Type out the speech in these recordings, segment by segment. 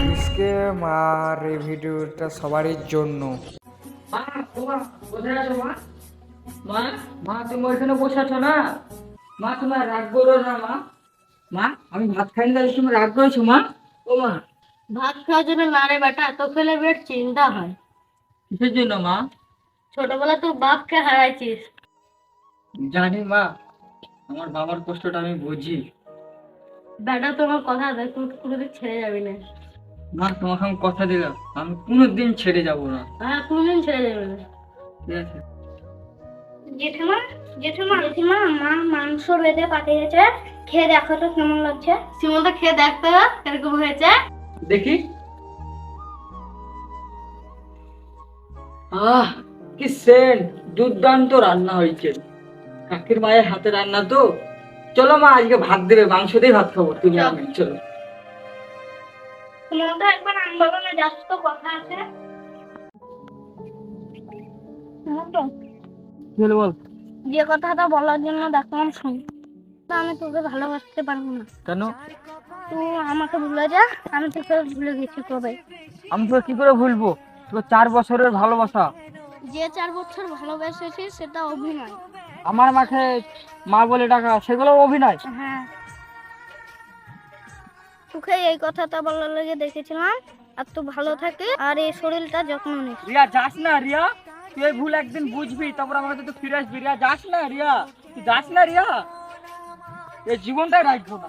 আজকে মার এই ভিডিওটা সবারই জন্য। মা কোথায় আছো মা? মা মা তুমি ওইখানে বসে আছো না? মা তোমার রাগ করো না মা। মা আমি ভাত খাইনি তাহলে তুমি রাগ করেছ মা? ও মা। ভাত খাওয়ার জন্য না রে বেটা তো ফেলে বেট চিন্তা হয়। কিসের জন্য মা? ছোটবেলা তোর বাপকে হারাইছিস। জানি মা আমার বাবার কষ্টটা আমি বুঝি। বেটা তোমার কথা দেয় তুই কোনোদিন ছেড়ে যাবি না। মা তোমাকে আমি কথা দিলাম আমি কোনোদিন ছেড়ে যাব না। হ্যাঁ কোনোদিন ছেড়ে যাবি না। ঠিক আছে। জেঠিমা জেঠিমা জেঠিমা মা মাংস বেঁধে পাঠিয়েছে। খেয়ে দেখো তো কেমন লাগছে। সিমনটা খেয়ে দেখতে এরকম হয়েছে। দেখি। আহ কি সেন্ট দুর্দান্ত রান্না হয়েছে। কাকির মায়ের হাতে রান্না তো। চলো মা আজকে ভাত দেবে মাংস দিয়ে ভাত খাব। তুমি আমি চলো। তোমাদের একবার আন্দোলনে যাচ্ছ তো কথা আছে? বল যে কথাটা বলার জন্য ডাকলাম শুন। আমি তোকে ভালোবাসতে পারব না। কেন? তুই আমাকে ভুলে যা আমি তোকে ভুলে গেছি কবে। আমি তো কি করে ভুলবো? তো চার বছরের ভালোবাসা? যে চার বছর ভালোবেসেছি সেটা অভিনয়। আমার মাঠে মা বলে ডাকা সেগুলো অভিনয়? হ্যাঁ। তোকে এই কথাটা বলার লেগে দেখেছিলাম আর তুই ভালো থাকে আর এই শরীরটা যত্ন নিস রিয়া যাস না রিয়া। তুই এই ভুল একদিন বুঝবি তারপর আমার কাছে তো ফিরে আসবি। রিয়া যাস না রিয়া। তুই যাস না রিয়া। এই জীবনটাই রাখব না।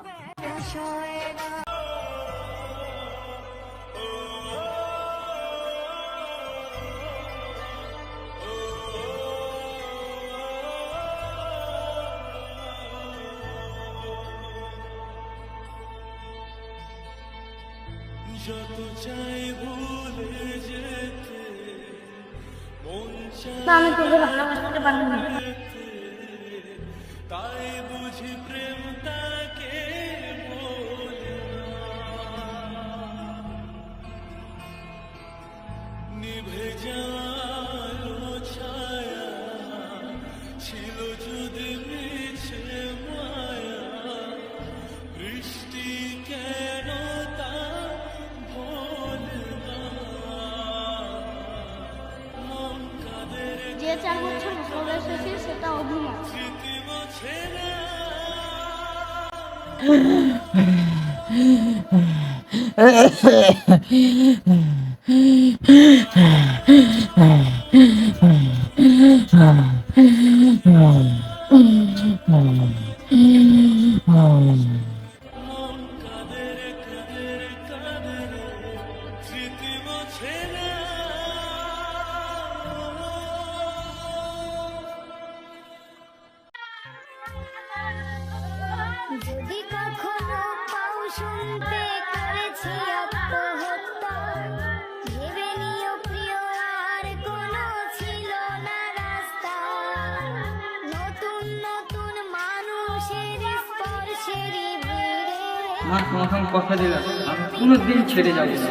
না আমি তোকে ভালোবাসতে পারব না যে 음. মা তোমাকে আমি কথা দিলাম। আমি কোনোদিন ছেড়ে যাব না।